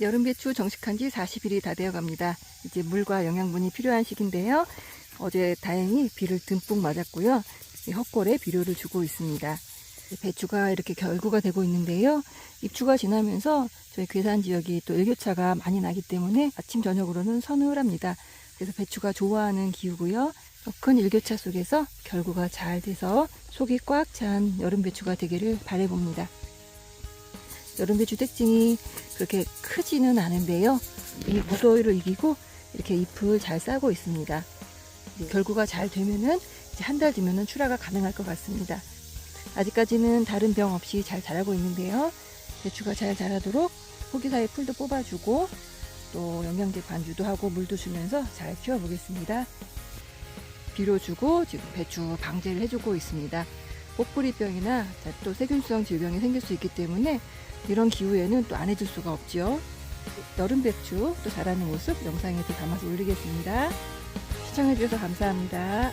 여름 배추 정식한 지 40일이 다 되어 갑니다. 이제 물과 영양분이 필요한 시기인데요. 어제 다행히 비를 듬뿍 맞았고요. 이 헛골에 비료를 주고 있습니다. 배추가 이렇게 결구가 되고 있는데요. 입추가 지나면서 저희 괴산 지역이 또 일교차가 많이 나기 때문에 아침 저녁으로는 서늘합니다. 그래서 배추가 좋아하는 기후고요. 더큰 일교차 속에서 결구가 잘 돼서 속이 꽉 찬 여름 배추가 되기를 바래봅니다. 여름 배추 특징이 그렇게 크지는 않은데요. 이 무더위를 이기고 이렇게 잎을 잘 싸고 있습니다. 결구가 잘 되면은 한 달 뒤면은 출하가 가능할 것 같습니다. 아직까지는 다른 병 없이 잘 자라고 있는데요. 배추가 잘 자라도록 포기 사이 풀도 뽑아주고 또 영양제 관주도 하고 물도 주면서 잘 키워보겠습니다. 비료 주고 지금 배추 방제를 해주고 있습니다. 꽃뿌리병이나 또 세균성 질병이 생길 수 있기 때문에 이런 기후에는 또 안 해줄 수가 없죠. 여름 배추 또 자라는 모습 영상에 또 담아서 올리겠습니다. 시청해주셔서 감사합니다.